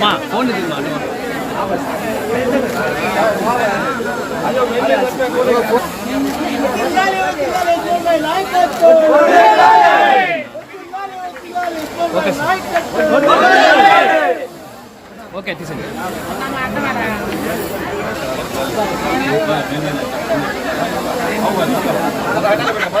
మా ఫోన్ ఇది మా ఓకే తీసండి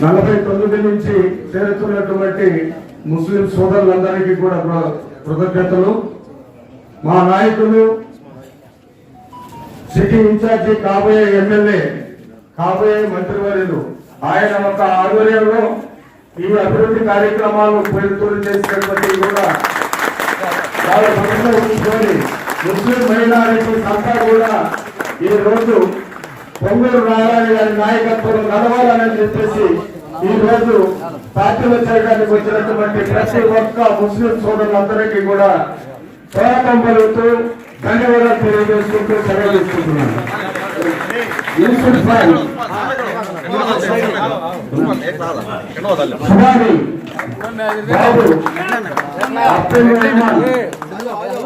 నలభై తొమ్మిది నుంచి చేరుతున్నటువంటి ముస్లిం సోదరులందరికీ కూడా కృతజ్ఞతలు. మా నాయకులు సిటీ ఇన్ఛార్జి కాబోయే ఎమ్మెల్యే కాబోయే మంత్రివర్యులు ఆయన ఒక ఆధ్వర్యంలో ఈ అభివృద్ధి కార్యక్రమాలు ప్రయత్నం చేసినటువంటి కూడా చాలా మనసులో ముస్లిం మైనారిటీ అంతా కూడా ఈ రోజు పొంగూరు నారాయణ గారి నాయకత్వం నడవాలని చెప్పేసి ఈ రోజు పార్టీలో చేయడానికి వచ్చినటువంటి ప్రతి ఒక్క ముస్లిం సోదరులందరికీ కూడా స్వాగతం పలుకుతూ ధన్యవాదాలు తెలియజేసుకుంటూ సెలవు తీసుకుంటున్నాను. బాబు.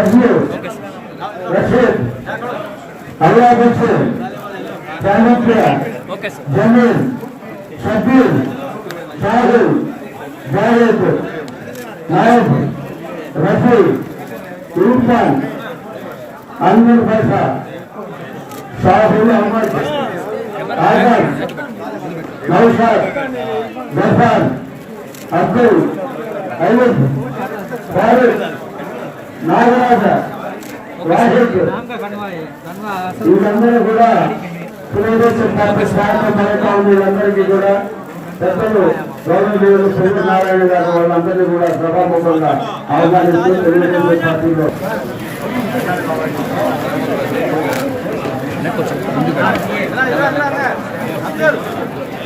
Adeep okay sir Javed okay sir రెడ్డాని Sabir back వచ్చానా నా వెనక్కరా బాగా నాయబ్ రఫీ ఇర్ఫాన్ అన్వర్ బాషా షాహుల్ అహ్మద్ ఆజాద్ నౌషాద్ జఫాన్ అబ్దుల్ అయ్యూబ్ ఫారూక్ నాగరాజ రాహిద్ వీళ్ళందరూ కూడా తెలుగుదేశం పార్టీ ఉంది పథకం వీళ్ళందరికీ కూడా పెద్దలు గౌరవదేవులు సూర్యనారాయణ గారు వాళ్ళందరినీ కూడా సభాముఖంగా ఆహ్వానిస్తూ తెలుగుదేశం పార్టీలో. వెనక్కి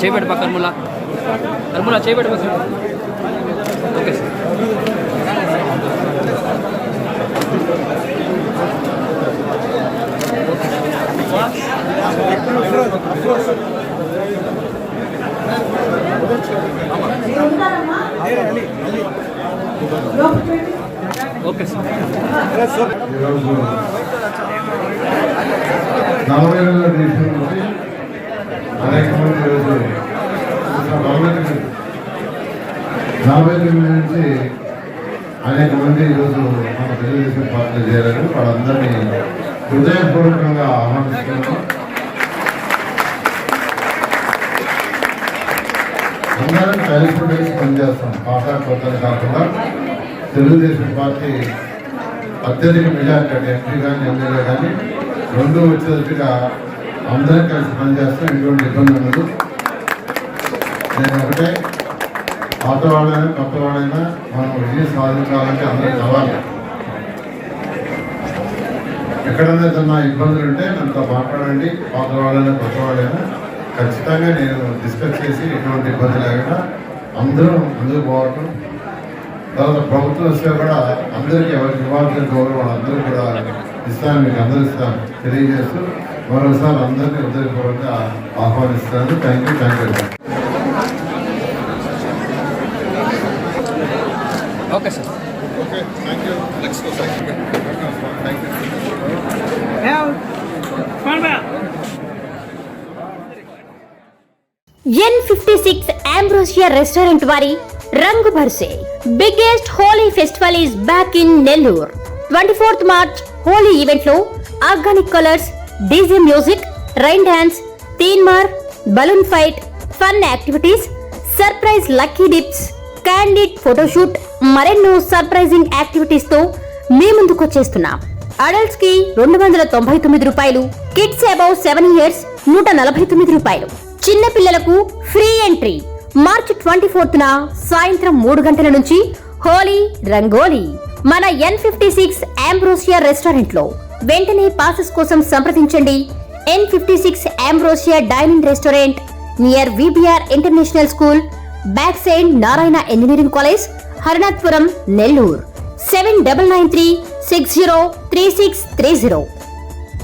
చేపెట్టు పక్కన కర్ములా కర్ములా చేపెట్టు పక్కన. ఈరోజు నలభై వేల దేశం నుంచి అనేక మంది ఈరోజు నలభై తొమ్మిది నలభై తొమ్మిది నుంచి అనేక మంది ఈరోజు మన తెలుగుదేశం పార్టీ చేరారు వాళ్ళందరినీ హృదయపూర్వకంగా ఆహ్వానిస్తున్నాను అందరం కలిసి పనిచేస్తాం. పాత కొత్తలు కాకుండా తెలుగుదేశం పార్టీ అత్యధిక మెజార్టీ అంటే ఎంపీ కానీ ఎమ్మెల్యే కానీ రెండు వచ్చేటట్టుగా అందరం కలిసి పనిచేస్తాం ఎటువంటి ఇబ్బంది ఉండదు. నేను ఒకటే పాత వాళ్ళైనా కొత్త వాళ్ళైనా మనం విజయం సాధించాలంటే అందరం కావాలి. ఎక్కడైనా ఏదన్నా ఇబ్బందులు ఉంటే నన్నుతో మాట్లాడండి. పాత వాళ్ళైనా కొత్త వాళ్ళైనా ఖచ్చితంగా నేను డిస్కస్ చేసి ఎటువంటి ఇబ్బంది లేకుండా అందరూ ముందుకు పోవటం తర్వాత ప్రభుత్వం వస్తే కూడా అందరికీ ఎవరికి ఇవ్వాల్సిన గౌరవం అందరూ కూడా ఇస్తాను మీకు అందరూ ఇస్తాను తెలియజేస్తూ మరోసారి అందరినీ హృదయపూర్వకంగా ఆహ్వానిస్తాను. Thank you thank you okay sir okay thank you next thank you thank you N fifty six Ambrosia restaurant వారి Rang Barse. Biggest Holi festival is back in Nellore twenty fourth March Holi ఈవెంట్లో organic colours DJ music rain dance Teenmaar balloon fight fun activities surprise lucky dips candid photoshoot మరెన్నో surprising యాక్టివిటీస్తో మీ ముందుకు వచ్చేస్తున్నాం. అడల్ట్స్కి రెండు వందల తొంభై తొమ్మిది రూపాయలు కిడ్స్ అబౌవ్ సెవెన్ ఇయర్స్ నూట నలభై తొమ్మిది రూపాయలు. చిన్న పిల్లలకు ఫ్రీ ఎంట్రీ మార్చి ట్వంటీ ఫోర్త్ న సాయంత్రం మూడు గంటల నుంచి హోలీ రంగోలీ. మన ఎన్ ఫిఫ్టీ సిక్స్ ఆంబ్రోసియా రెస్టారెంట్లో వెంటనే పాసెస్ కోసం సంప్రదించండి. N fifty six Ambrosia dining restaurant near VBR international school back side Narayana engineering college Harinathpuram Nellore seven double nine three six zero three six three zero